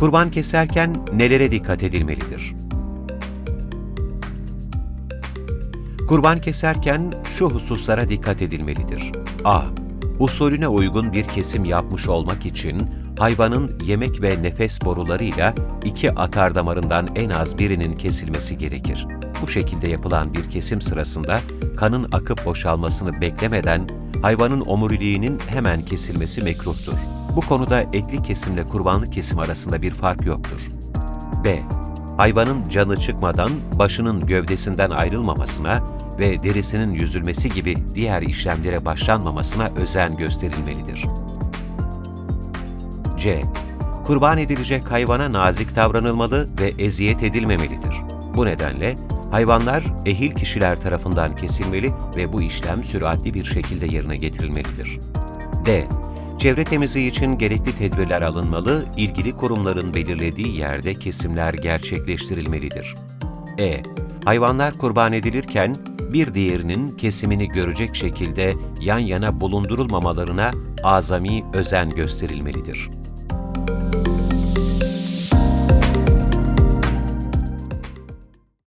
Kurban keserken nelere dikkat edilmelidir? Kurban keserken şu hususlara dikkat edilmelidir. a. Usulüne uygun bir kesim yapmış olmak için hayvanın yemek ve nefes borularıyla iki atar damarından en az birinin kesilmesi gerekir. Bu şekilde yapılan bir kesim sırasında kanın akıp boşalmasını beklemeden hayvanın omuriliğinin hemen kesilmesi mekruhtur. Bu konuda etli kesimle kurbanlık kesim arasında bir fark yoktur. B. Hayvanın canı çıkmadan başının gövdesinden ayrılmamasına ve derisinin yüzülmesi gibi diğer işlemlere başlanmamasına özen gösterilmelidir. C. Kurban edilecek hayvana nazik davranılmalı ve eziyet edilmemelidir. Bu nedenle hayvanlar ehil kişiler tarafından kesilmeli ve bu işlem süratli bir şekilde yerine getirilmelidir. D. Çevre temizliği için gerekli tedbirler alınmalı, ilgili kurumların belirlediği yerde kesimler gerçekleştirilmelidir. E. Hayvanlar kurban edilirken bir diğerinin kesimini görecek şekilde yan yana bulundurulmamalarına azami özen gösterilmelidir.